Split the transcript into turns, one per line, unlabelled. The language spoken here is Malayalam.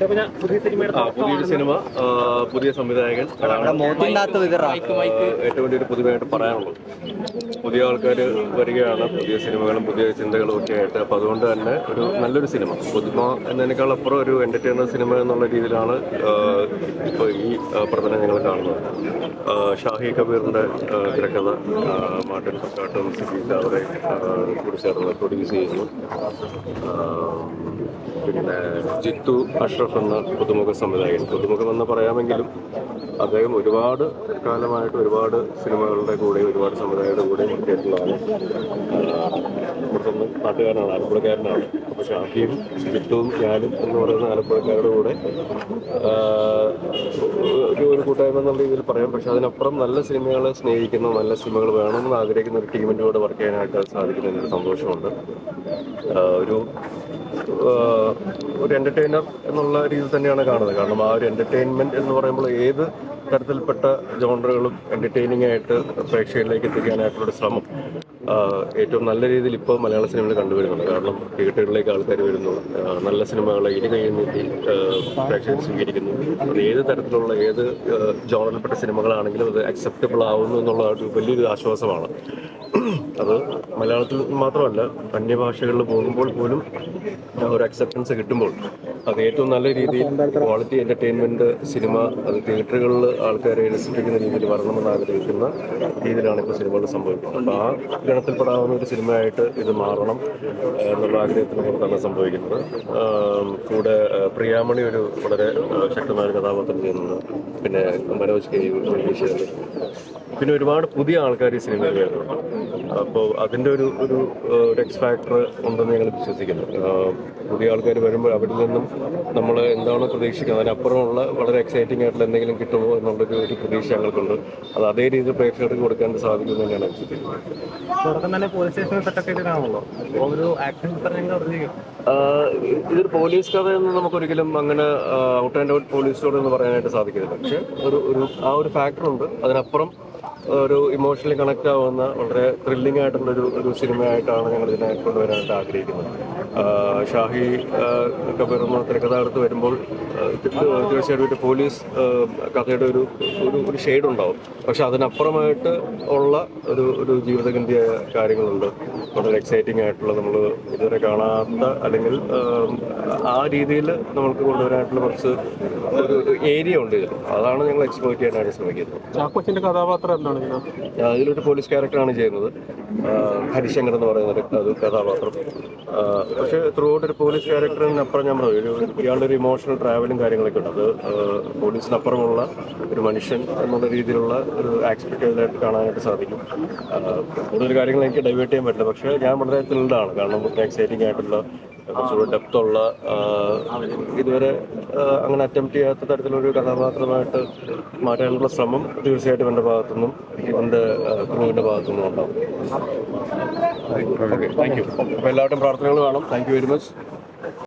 പുതിയൊരു സിനിമ പുതിയ സംവിധായകൻ ഏറ്റവും വലിയൊരു പുതുമയായിട്ട് പറയാനുള്ളത്. പുതിയ ആൾക്കാർ വരികയാണ് പുതിയ സിനിമകളും പുതിയ ചിന്തകളും ഒക്കെ ആയിട്ട്. അപ്പോൾ അതുകൊണ്ട് തന്നെ ഒരു നല്ലൊരു സിനിമ. പുതുമ എന്നതിനേക്കാൾ അപ്പുറം ഒരു എന്റർടൈനർ സിനിമ എന്നുള്ള രീതിയിലാണ് ഇപ്പോൾ ഈ പ്രതനം പ്രകടനം ഞങ്ങൾ കാണുന്നത്. ഷാഹി കബീറിന്റെ തിരക്കഥ മാട്ടൻ മാർട്ടിൻ പക്കാട്ടും സിബി ചാവറെ കൂടി ചേർന്ന് പ്രൊഡ്യൂസ് ചെയ്യുന്നു. പിന്നെ ജിത്തു അഷ്റഫ് എന്ന പുതുമുഖ സംവിധായകൻ. പുതുമുഖം എന്ന് പറയാമെങ്കിലും അദ്ദേഹം ഒരുപാട് കാലമായിട്ട് ഒരുപാട് സിനിമകളുടെ കൂടെ ഒരുപാട് സംവിധായകരുടെ കൂടെ എത്തിയിട്ടുള്ളതാണ് ഇവിടുത്തെ നാട്ടുകാരനാണ് ആലപ്പുഴക്കാരനാണ്. അപ്പോൾ ഷാഫിയും ജിത്തുവും ഞാനും എന്ന് പറയുന്ന ആലപ്പുഴക്കാരുടെ കൂടെ ഒരു ഒരു കൂട്ടായ്മ എന്നുള്ള രീതിയിൽ പറയാം. പക്ഷെ അതിനപ്പുറം നല്ല സിനിമകളെ സ്നേഹിക്കുന്ന നല്ല സിനിമകൾ വേണമെന്ന് ആഗ്രഹിക്കുന്ന ഒരു ടീമിന്റെ കൂടെ വർക്ക് ചെയ്യാനായിട്ട് സാധിക്കുന്നതിൽ സന്തോഷമുണ്ട്. ഒരു ഒരു എന്റർടൈനർ എന്നുള്ള രീതിയിൽ തന്നെയാണ് കാണുന്നത്. കാരണം ആ ഒരു എന്റർടൈൻമെന്റ് എന്ന് പറയുമ്പോൾ ഏത് തരത്തിൽപ്പെട്ട ജോണറുകളും എന്റർടൈനിങ് ആയിട്ട് പ്രേക്ഷകരിലേക്ക് എത്തിക്കാനായിട്ടുള്ള ശ്രമം. ഏറ്റവും നല്ല രീതിയിൽ ഇപ്പോൾ മലയാള സിനിമയിൽ കണ്ടുവരുന്നുണ്ട്. കാരണം തിയേറ്ററുകളിലേക്ക് ആൾക്കാർ വരുന്നു. നല്ല സിനിമകളെ ഇനി കൈയിൽ നീട്ടി പ്രേക്ഷകർ സ്വീകരിക്കുന്നു. അത് ഏത് തരത്തിലുള്ള ഏത് ജോണറിൽപ്പെട്ട സിനിമകളാണെങ്കിലും അത് അക്സെപ്റ്റബിൾ ആവുന്നു എന്നുള്ള ഒരു വലിയൊരു ആശ്വാസമാണ്. അത് മലയാളത്തിൽ മാത്രമല്ല അന്യഭാഷകളിൽ പോകുമ്പോൾ പോലും ഒരു അക്സെപ്റ്റൻസ് കിട്ടുമ്പോൾ അത് ഏറ്റവും നല്ല രീതിയിൽ ക്വാളിറ്റി എന്റർടൈൻമെന്റ് സിനിമ അത് തിയേറ്ററുകളിൽ ആൾക്കാരെ രസിപ്പിക്കുന്ന രീതിയിൽ വരണമെന്ന് ആഗ്രഹിക്കുന്ന രീതിയിലാണ് ഇപ്പോൾ സിനിമകൾ സംഭവിക്കുന്നത്. അപ്പോൾ ആ ഗണത്തിൽപ്പെടാവുന്ന ഒരു സിനിമയായിട്ട് ഇത് മാറണം എന്നുള്ള ആഗ്രഹത്തിന് പുറത്താണ് സംഭവിക്കുന്നത്. കൂടെ പ്രിയാമണി ഒരു വളരെ ശക്തമായ കഥാപാത്രം ചെയ്യുന്നത് പിന്നെ മനോജ് കെ പിന്നെ ഒരുപാട് പുതിയ ആൾക്കാർ ഈ സിനിമയിൽ വരുന്നുണ്ട്. അപ്പോൾ അതിന്റെ ഒരു ഒരു എക്സ് ഫാക്ടർ ഉണ്ടെന്ന് ഞങ്ങൾ വിശ്വസിക്കുന്നു. പുതിയ ആൾക്കാർ വരുമ്പോൾ അവരിൽ നിന്നും നമ്മൾ എന്താണോ പ്രതീക്ഷിക്കുന്നത് അതിനപ്പുറമുള്ള വളരെ എക്സൈറ്റിംഗ് ആയിട്ടുള്ള എന്തെങ്കിലും കിട്ടുമോ എന്നുള്ളൊരു ഒരു പ്രതീക്ഷ ഞങ്ങൾക്കുണ്ട്. അത് അതേ രീതിയിൽ പ്രേക്ഷകർക്ക് കൊടുക്കാൻ സാധിക്കുമെന്ന് തന്നെയാണ് വിശ്വസിക്കുന്നത്
തുടക്കം തന്നെ പോലീസ് സ്റ്റേഷനിൽ സെറ്റപ്പ് ചെയ്തിട്ടാണല്ലോ? ഒരു ആക്ഷൻ
ഇതൊരു പോലീസ് കഥയെന്ന് നമുക്കൊരിക്കലും അങ്ങനെ out and out police story എന്ന് പറയാനായിട്ട് സാധിക്കില്ല പക്ഷെ ഒരു ഒരു ആ ഒരു ഫാക്ടർ ഉണ്ട്. അതിനപ്പുറം ഒരു ഇമോഷണലി കണക്ട് ആവുന്ന വളരെ ത്രില്ലിംഗ് ആയിട്ടുള്ള ഒരു ഒരു സിനിമയായിട്ടാണ് ഞങ്ങൾ ഇതിനെ കൊണ്ടുവരാനായിട്ട് ആഗ്രഹിക്കുന്നത്. ഷാഹി കബീർ എന്ന തിരക്കഥാകൃത്ത് വരുമ്പോൾ തീർച്ചയായിട്ടും ഒരു പോലീസ് കഥയുടെ ഒരു ഒരു ഷെയ്ഡ് ഉണ്ടാവും. പക്ഷെ അതിനപ്പുറമായിട്ട് ഉള്ള ഒരു ഒരു ജീവിതഗന്ധിയായ കാര്യങ്ങളുണ്ട്. വളരെ എക്സൈറ്റിംഗ് ആയിട്ടുള്ള നമ്മൾ ഇതുവരെ കാണാത്ത അല്ലെങ്കിൽ ആ രീതിയിൽ നമുക്ക് കൊണ്ടുവരാനായിട്ടുള്ള കുറച്ച് ഒരു ഏരിയ ഉണ്ട് ഇതിൽ. അതാണ് ഞങ്ങൾ എക്സ്പ്ലോർ ചെയ്യാനായിട്ട് ശ്രമിക്കുന്നത്.
ചാക്കോച്ചിന്റെ കഥാപാത്രം എന്താണ്
അതിലൊരു പോലീസ് ക്യാരക്ടറാണ് ചെയ്യുന്നത്. ഹരിശങ്കർ എന്ന് പറയുന്ന ഒരു അത് കഥാപാത്രം. പക്ഷേ ത്രൂ ഔട്ട് ഒരു പോലീസ് ക്യാരക്ടറിനപ്പുറം ഞാൻ പറഞ്ഞു ഒരു ഇയാളുടെ ഒരു ഇമോഷണൽ ട്രാവലും കാര്യങ്ങളൊക്കെ ഉണ്ട്. അത് പോലീസിനപ്പുറമുള്ള ഒരു മനുഷ്യൻ എന്നുള്ള രീതിയിലുള്ള ഒരു ചെയ്തതായിട്ട് കാണാനായിട്ട് സാധിക്കും. കൂടുതൽ കാര്യങ്ങൾ എനിക്ക് ഡൈവേർട്ട് ചെയ്യാൻ പറ്റില്ല. പക്ഷേ ഞാൻ വളരെ ത്രിൽഡാണ് കാരണം വളരെ എക്സൈറ്റിംഗ് ആയിട്ടുള്ള കുറച്ചുകൂടെ ഡെപ്തുള്ള ഇതുവരെ അങ്ങനെ അറ്റംപ്റ്റ് ചെയ്യാത്ത തരത്തിലൊരു കഥാപാത്രമായിട്ട് മാറ്റാനുള്ള ശ്രമം തീർച്ചയായിട്ടും എന്റെ ഭാഗത്തു നിന്നും എന്റെ ക്രൂവിന്റെ ഭാഗത്തു നിന്നും ഉണ്ടാവും. ഓക്കെ താങ്ക് യു അപ്പോൾ എല്ലാവരുടെയും പ്രാർത്ഥനകൾ വേണം താങ്ക് യു വെരി മച്ച്